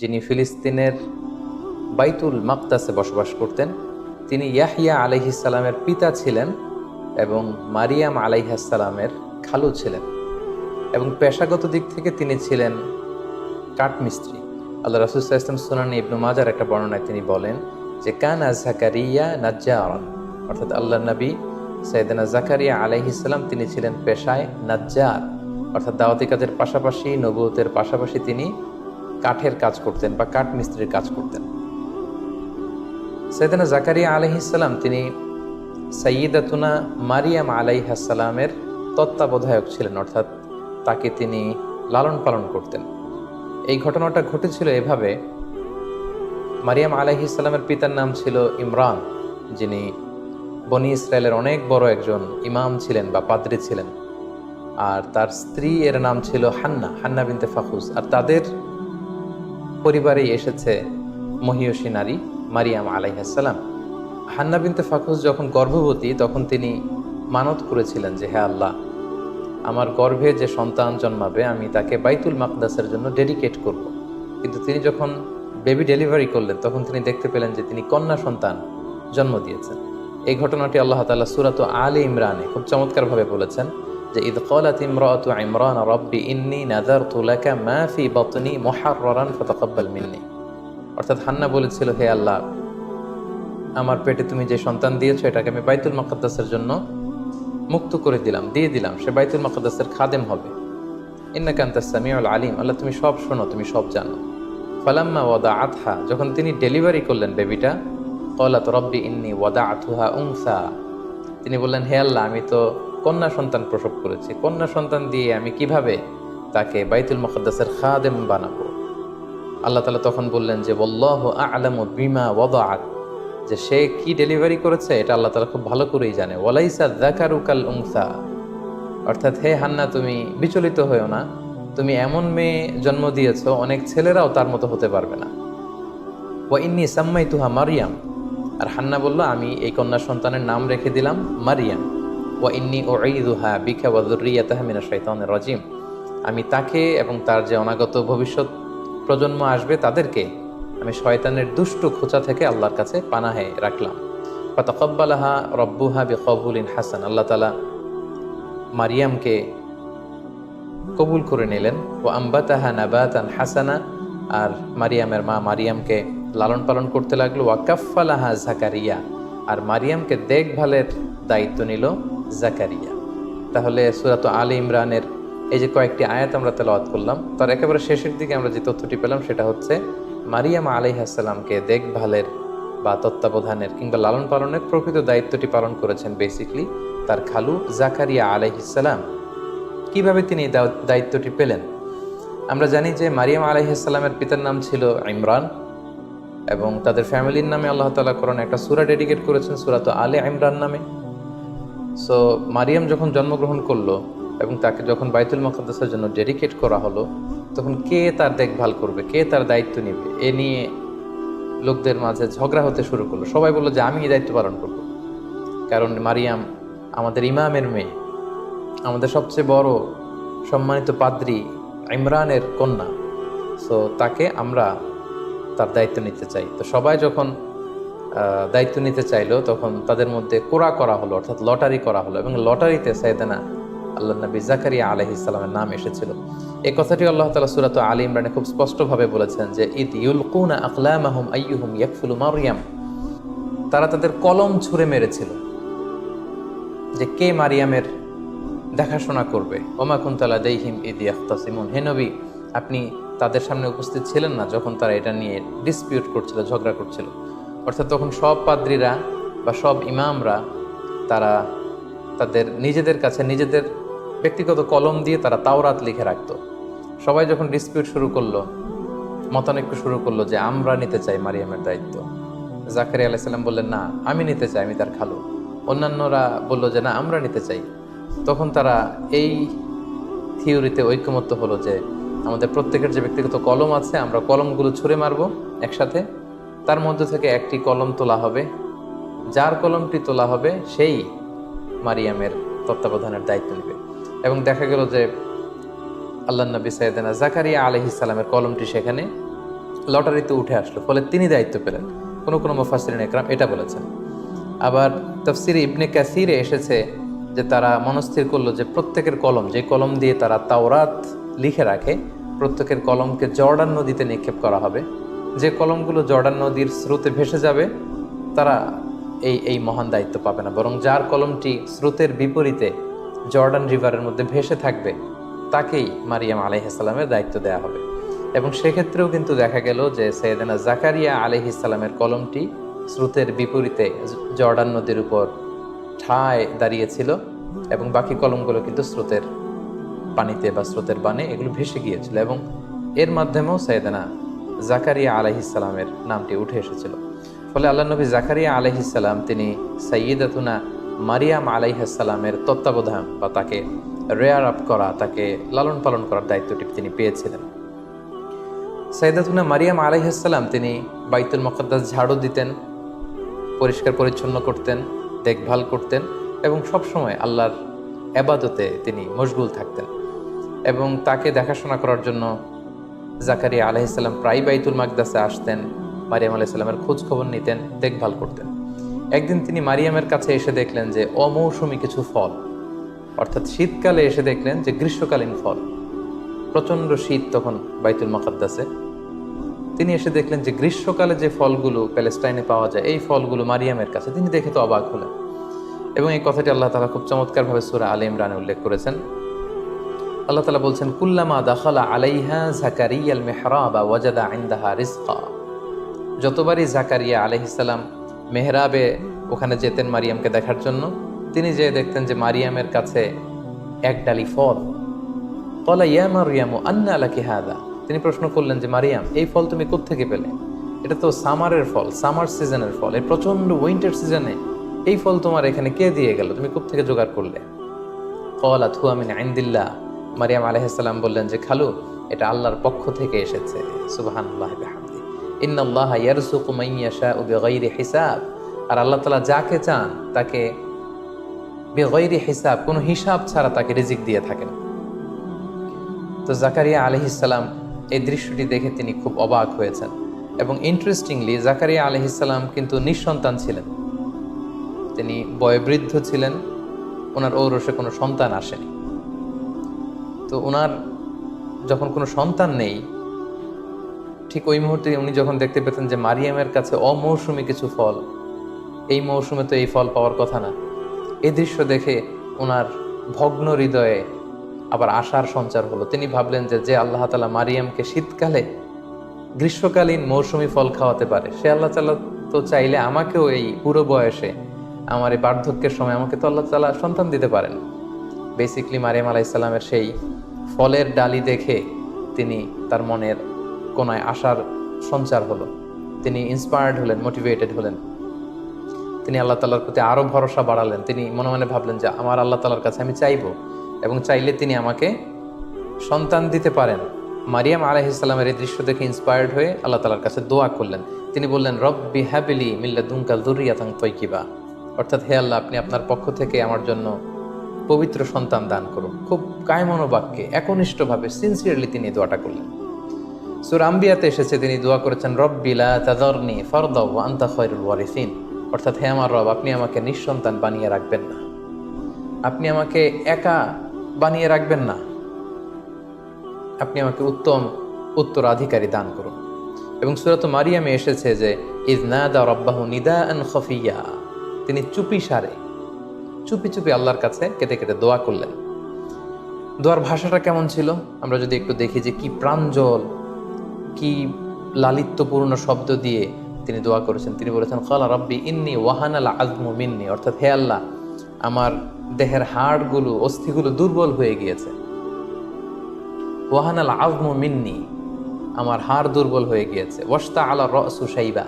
যিনি ফিলিস্তিনের বাইতুল মাকদাসে বসবাস করতেন, তিনি ইয়াহিয়া আলাইহিসালামের পিতা ছিলেন এবং মারিয়াম আলাইহাসালামের খালু ছিলেন এবং পেশাগত দিক থেকে তিনি ছিলেন কাঠমিস্ত্রি আল্লাহ রাসুল্লাহ ইসলাম সোনানি ইবনু মাজার একটা বর্ণনায় তিনি বলেন, যে কানা জাকারিয়া নাজ্জারন। অর্থাৎ আল্লাহ নবী সৈয়দনা জাকারিয়া আলাইহিসাল্লাম তিনি ছিলেন পেশায় নাজ্জার। অর্থাৎ দাওয়াতি কাজের পাশাপাশি নবুতের পাশাপাশি তিনি কাঠের কাজ করতেন বা কাঠ মিস্ত্রির কাজ করতেন। সৈয়দনা জাকারিয়া আলাইহিসাল্লাম তিনি সৈয়দাতুনা মারিয়াম আলাইহাসালামের তত্ত্বাবধায়ক ছিলেন, অর্থাৎ তাকে তিনি লালন পালন করতেন। এই ঘটনাটা ঘটেছিল এভাবে, মারিয়াম আলাহি ইসলামের পিতার নাম ছিল ইমরান, যিনি বনি ইসরায়েলের অনেক বড় একজন ইমাম ছিলেন বা পাদ্রি ছিলেন। আর তার স্ত্রী এর নাম ছিল হান্না হান্না বিনতে ফাকুস আর তাদের পরিবারেই এসেছে মহিয়সী নারী মারিয়াম আলাইহাসাল্লাম হান্না বিনতে ফাকুস যখন গর্ভবতী, তখন তিনি মানত করেছিলেন যে হ্যাঁ আল্লাহ, আমার গর্ভে যে সন্তান জন্মাবে, আমি তাকে বাইতুল মাকদাসের জন্য ডেডিকেট করব। কিন্তু তিনি যখন বেবি ডেলিভারি করলেন, তখন তিনি দেখতে পেলেন যে, তিনি কন্যা সন্তান জন্ম দিয়েছেন। এই ঘটনাটি আল্লাহ তালা সুরাত আলী ইমরানে খুব চমৎকারভাবে বলেছেন। যে ঈদ কলাত ইমরাত ইমরান রব্বি ইন্নি নাজার তুলাকা মাফি বতনি মোহারান ফতকব্বাল মিন্নি। অর্থাৎ হান্না বলেছিল, হে আল্লাহ, আমার পেটে তুমি যে সন্তান দিয়েছ, এটাকে আমি বাইতুল মাকদাসের জন্য মুক্ত করে দিলাম, দিয়ে দিলাম, সে বাইতুল মাকদাসের খাদেম হবে। ইন্না কান্তা সামিউল আলিম, আল্লাহ তুমি সব শোনো, তুমি সব জানো। ফালাম্মা ওয়াদা আতহা যখন তিনি ডেলিভারি করলেন বেবিটা, কলাত রব্বি ইন্নি ওয়াদা আথুহা উংসা তিনি বললেন, হে আল্লাহ, আমি তো কন্যা সন্তান প্রসব করেছি। কন্যা সন্তান দিয়ে আমি কীভাবে তাকে বাইতুল মুকদ্দাসের খাদেম বানাবো? আল্লাহ তালা তখন বললেন যে বল্লাহ আলামু বিমা ওয়াদাআত। যে সে কি ডেলিভারি করেছে, এটা আল্লাহ তালা খুব ভালো করেই জানে। ওয়ালাইসা জাকারুকাল উংসা অর্থাৎ, হে হান্না, তুমি বিচলিত হয়েও না। তুমি এমন মেয়ে জন্ম দিয়েছ, অনেক ছেলেরাও তার মতো হতে পারবে না। ও ইন্নি সাম্মাই তুহা মারিয়াম। আর হান্না বলল, আমি এই কন্যা সন্তানের নাম রেখে দিলাম মারিয়াম। ইন্নি রাজিম। আমি তাকে এবং তার যে অনাগত ভবিষ্যৎ প্রজন্ম আসবে তাদেরকে আমি শয়তানের দুষ্ট খোঁচা থেকে আল্লাহর কাছে পানাহে রাখলাম। ফাতাকাব্বালাহা রব্বুহা বিকবুলিন হাসান। আল্লাহ তালা মারিয়ামকে কবুল করে নিলেন। ও আম্বাতাহা নাবাতান হাসানা। আর মারিয়ামের মা মারিয়ামকে লালন পালন করতে লাগল। ওয়াকাফালাহা জাকারিয়া। আর মারিয়ামকে দেখভালের দায়িত্ব নিল। জাকারিয়া। তাহলে সুরাত আলী ইমরানের এই যে কয়েকটি আয়াত আমরা তেলাওয়াত করলাম, তার একেবারে শেষের দিকে আমরা যে তথ্যটি পেলাম সেটা হচ্ছে, মারিয়াম আলাইহাসাল্লামকে দেখভালের বা তত্ত্বাবধানের কিংবা লালন পালনের প্রকৃত দায়িত্বটি পালন করেছেন বেসিকলি তার খালু জাকারিয়া আলাইহিসাল্লাম কীভাবে তিনি এই দায়িত্বটি পেলেন? আমরা জানি যে মারিয়াম আলাইহিসাল্লামের পিতার নাম ছিল ইমরান এবং তাদের ফ্যামিলির নামে আল্লাহ তালা কোরআন একটা সুরা ডেডিকেট করেছেন সুরা তো আলে ইমরান নামে। সো মারিয়াম যখন জন্মগ্রহণ করল এবং তাকে যখন বাইতুল মকদ্দাসের জন্য ডেডিকেট করা হলো, তখন কে তার দেখভাল করবে? কে তার দায়িত্ব নেবে? এ নিয়ে লোকদের মাঝে ঝগড়া হতে শুরু করল। সবাই বলল যে, আমি এই দায়িত্ব পালন করব। কারণ মারিয়াম আমাদের ইমামের মেয়ে। আমাদের সবচেয়ে বড় সম্মানিত পাদ্রী ইমরানের কন্যা। সো তাকে আমরা তার দায়িত্ব নিতে চাই। তো সবাই যখন দায়িত্ব নিতে চাইলো, তখন তাদের মধ্যে কোরা করা হলো, অর্থাৎ লটারি করা হলো। এবং লটারিতে সাইদানা আল্লাহ নবী জাকারিয়া আলহ ইসলামের নাম এসেছিল। এই কথাটি আল্লাহ তালা সুরাত আলী ইমরানে খুব স্পষ্টভাবে বলেছেন যে ঈদ ইউলকুনা আকলামাহুম আইয়ুহুম ইয়াকফুলু মারিয়াম তারা তাদের কলম ছুঁড়ে মেরেছিল। যে কে মারিয়ামের দেখাশোনা করবে? ওমা কুন্তলা দেহিম ঈদ ইয়াখতাসিমুন। হে নবী, আপনি তাদের সামনে উপস্থিত ছিলেন না যখন তারা এটা নিয়ে ডিসপিউট করছিল, ঝগড়া করছিল। অর্থাৎ তখন সব পাদ্রীরা বা সব ইমামরা তারা তাদের নিজেদের কাছে নিজেদের ব্যক্তিগত কলম দিয়ে তারা তাওরাত লিখে রাখতো। সবাই যখন ডিসপিউট শুরু করল, মতানৈক্য শুরু করল যে আমরা নিতে চাই মারিয়ামের দায়িত্ব। জাকারি আলাইসাল্লাম বললেন, না, আমি নিতে চাই, আমি তার খালু। অন্যান্যরা বলল যে, না, আমরা নিতে চাই। তখন তারা এই থিওরিতে ঐক্যমত্য হলো যে, আমাদের প্রত্যেকের যে ব্যক্তিগত কলম আছে, আমরা কলমগুলো ছুঁড়ে মারবো একসাথে। তার মধ্যে থেকে একটি কলম তোলা হবে। যার কলমটি তোলা হবে, সেই মারিয়ামের তত্ত্বাবধানের দায়িত্ব নেবে। এবং দেখা গেল যে আল্লাহ নবী সাইদানা জাকারিয়া আলহ ইসলামের কলমটি সেখানে লটারিতে উঠে আসলো। ফলে তিনি দায়িত্ব পেলেন। কোনো কোনো মুফাসরিন একরাম এটা বলেছেন। আবার তফসির ইবনে কাসিরে এসেছে যে তারা মনস্থির করল যে প্রত্যেকের কলম, যে কলম দিয়ে তারা তাওরাত লিখে রাখে, প্রত্যেকের কলমকে জর্ডান নদীতে নিক্ষেপ করা হবে। যে কলমগুলো জর্ডান নদীর স্রোতে ভেসে যাবে, তারা এই এই মহান দায়িত্ব পাবে না। বরং যার কলমটি স্রোতের বিপরীতে জর্ডান রিভারের মধ্যে ভেসে থাকবে, তাকেই মারিয়াম আলাইহিসাল্লামের দায়িত্ব দেওয়া হবে। এবং সেক্ষেত্রেও কিন্তু দেখা গেল যে সৈয়দানা জাকারিয়া আলাইহিসাল্লামের কলমটি স্রোতের বিপরীতে জর্ডান নদীর উপর ঠায় দাঁড়িয়েছিল এবং বাকি কলমগুলো কিন্তু স্রোতের পানিতে বা স্রোতের বানে এগুলো ভেসে গিয়েছিল। এবং এর মাধ্যমেও সৈয়দানা জাকারিয়া আলাইহিসাল্লামের নামটি উঠে এসেছিল। ফলে আল্লাহ নবী জাকারিয়া আলাইহিসাল্লাম তিনি সৈয়দাতুনা মারিয়াম আলাইহাসাল্লামের তত্ত্বাবধান বা তাকে রেয়ার আপ করা, তাকে লালন পালন করার দায়িত্বটি তিনি পেয়েছিলেন। সৈয়দাতুনা মারিয়াম আলাইহাসাল্লাম তিনি বাইতুল মকদ্দাস ঝাড়ু দিতেন, পরিষ্কার পরিচ্ছন্ন করতেন, দেখভাল করতেন এবং সবসময় আল্লাহর এবাদতে তিনি মশগুল থাকতেন। এবং তাকে দেখাশোনা করার জন্য জাকারিয়া আলাইসাল্লাম প্রায় বাইতুল মাকদাসে আসতেন, মারিয়াম আলাইসাল্লামের খোঁজ খবর নিতেন, দেখভাল করতেন। একদিন তিনি মারিয়ামের কাছে এসে দেখলেন যে অমৌসুমি কিছু ফল। অর্থাৎ শীতকালে এসে দেখলেন যে গ্রীষ্মকালীন ফল। প্রচণ্ড শীত তখন বাইতুল মাকাদ্দাসে তিনি এসে দেখলেন যে গ্রীষ্মকালে যে ফলগুলো প্যালেস্টাইনে পাওয়া যায়, এই ফলগুলো মারিয়ামের কাছে। তিনি দেখে তো অবাক হলেন। এবং এই কথাটি আল্লাহ তালা খুব চমৎকারভাবে সুরা আলী ইমরানে উল্লেখ করেছেন। আল্লাহ তালা বলছেন, কুল্লামা দাখালা আলাইহা জাকারিয়াল মেহরাবা ওয়াজাদা আইন্দাহা রিজকা। যতবারই জাকারিয়া আলাইহিসাল্লাম মেহরাবে ওখানে যেতেন মারিয়ামকে দেখার জন্য, তিনি যে দেখতেন যে মারিয়ামের কাছে এক ডালি ফল। কলা ইয়া মারিয়ামু, আন্না আলাকি হাদা? তিনি প্রশ্ন করলেন যে, মারিয়াম, এই ফল তুমি কোত্থেকে পেলে? এটা তো সামারের ফল, সামার সিজনের ফল। এই প্রচণ্ড উইন্টার সিজনে এই ফল তোমার এখানে কে দিয়ে গেল? তুমি কোত্থেকে জোগাড় করলে? কলা থু আমিন আইন্দিল্লা মারিয়াম আলাইহিসসালাম বললেন যে, খালু, এটা আল্লাহর পক্ষ থেকে এসেছে। হিসাব। আর আল্লাহ তালা যাকে চান, তাকে বিগাইরি হিসাব, কোনো হিসাব ছাড়া তাকে রিজিক দিয়ে থাকেন। তো জাকারিয়া আলহিসাল্লাম এই দৃশ্যটি দেখে তিনি খুব অবাক হয়েছেন এবং ইন্টারেস্টিংলি জাকারিয়া আলহিসাল্লাম কিন্তু নিঃসন্তান ছিলেন। তিনি বয়োবৃদ্ধ ছিলেন, ওনার ঔরসে কোনো সন্তান আসেনি। তো ওনার যখন কোনো সন্তান নেই, ঠিক ওই মুহূর্তে উনি যখন দেখতে পেতেন যে মারিয়ামের কাছে অমৌসুমি কিছু ফল, এই মৌসুমে তো এই ফল পাওয়ার কথা না। এই দৃশ্য দেখে ওনার ভগ্ন হৃদয়ে আবার আশার সঞ্চার হলো। তিনি ভাবলেন যে যে আল্লাহ তালা মারিয়ামকে শীতকালে, গ্রীষ্মকালীন মৌসুমি ফল খাওয়াতে পারে, সে আল্লাহ তালা তো চাইলে আমাকেও এই পুরো বয়সে আমার এই বার্ধক্যের সময় আমাকে তো আল্লাহ তালা সন্তান দিতে পারেন। বেসিকলি মারিয়াম আলাইসাল্লামের সেই ফলের ডালি দেখে তিনি তার মনের কোনায় আশার সঞ্চার হলো। তিনি ইন্সপায়ার্ড হলেন মোটিভেটেড হলেন। তিনি আল্লাহ তালার প্রতি আরও ভরসা বাড়ালেন। তিনি মনে মনে ভাবলেন যে, আমার আল্লাহ তালার কাছে আমি চাইব এবং চাইলে তিনি আমাকে সন্তান দিতে পারেন। মারিয়াম আলাইহিসাল্লামের এই দৃশ্য দেখে ইন্সপায়ার্ড হয়ে আল্লাহ তালার কাছে দোয়া করলেন। তিনি বললেন, রব্বি হ্যাবিলি মিল্লা দুঙ্কাল দুরিয়াতাং তৈকিবা অর্থাৎ, হে আল্লাহ, আপনি আপনার পক্ষ থেকে আমার জন্য পবিত্র সন্তান দান করুন খুব কায়মনো বাক্যে একনিষ্ঠভাবে সিনসিয়ারলি তিনি দোয়াটা করলেন। সুর আম্বিয়াতে এসেছে, তিনি দোয়া করেছেন রব্বিলা তাদরনি ফরদাও আন্তা খয়রুল ওয়ারিসিন। অর্থাৎ, হে আমার রব, আপনি আমাকে নিঃসন্তান বানিয়ে রাখবেন না। আপনি আমাকে একা বানিয়ে রাখবেন না। আপনি আমাকে উত্তম উত্তরাধিকারী দান করুন। এবং সুরত মারিয়ামে এসেছে যে ইজনাদা রব্বাহু নিদা খফিয়া। তিনি চুপি সারে। চুপি চুপি আল্লাহর কাছে কেটে কেটে দোয়া করলেন। দোয়ার ভাষাটা কেমন ছিল? আমরা যদি একটু দেখি যে কি প্রাঞ্জল কি লালিত্যপূর্ণ শব্দ দিয়ে তিনি দোয়া করেছেন। তিনি বলেছেন খালা রব্বি ইন্নি ওয়াহানাল আজমু মিন্নি। অর্থাৎ, হে আল্লাহ, আমার দেহের হাড়গুলো, অস্থিগুলো দুর্বল হয়ে গিয়েছে। ওয়াহানাল আজমু মিন্নি, আমার হাড় দুর্বল হয়ে গিয়েছে। ওয়াস্তা আলা রসু সাইবা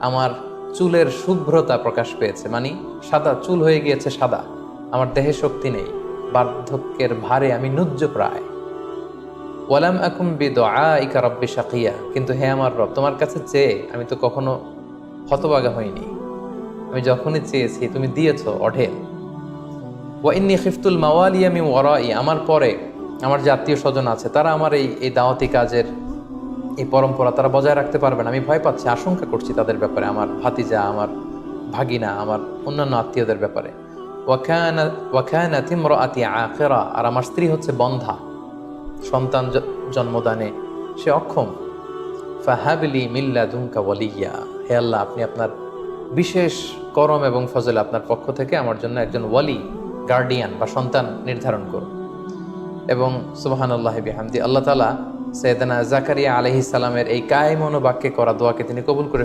আমার চুলের শুভ্রতা প্রকাশ পেয়েছে। মানে সাদা চুল হয়ে গিয়েছে সাদা। আমার দেহে শক্তি নেই। বার্ধক্যের ভারে আমি নুজ্জ প্রায়। ওয়ালাম আকুম বি দোয়া রব্বি শাকিয়া। কিন্তু হে আমার রব, তোমার কাছে চেয়ে আমি তো কখনো হতবাগা হইনি। আমি যখনই চেয়েছি, তুমি দিয়েছ অঢেল। ওয়াইন্নি খিফতুল মাওয়ালি আমি ওয়ারাই। আমার পরে আমার যে আত্মীয় স্বজন আছে, তারা আমার এই এই দাওয়াতি কাজের এই পরম্পরা তারা বজায় রাখতে পারবে না। আমি ভয় পাচ্ছি, আশঙ্কা করছি তাদের ব্যাপারে, আমার ভাতিজা, আমার ভাগিনা, আমার অন্যান্য আত্মীয়দের ব্যাপারে। আখিরা, আর আমার স্ত্রী হচ্ছে বন্ধা। সন্তান জন্মদানে সে অক্ষম। ফাহাবলি মিল্লা দুমকা ওয়ালিয়া। হে আল্লাহ, আপনি আপনার বিশেষ করম এবং ফজল আপনার পক্ষ থেকে আমার জন্য একজন ওয়ালি, গার্ডিয়ান বা সন্তান নির্ধারণ করুন। এবং সুবাহান আল্লাহ বিহামদি, আল্লাহ তালা সৈয়দানা জাকারিয়া আলহি সালামের এই কায় মনোবাক্যে করা দোয়াকে তিনি কবুল করে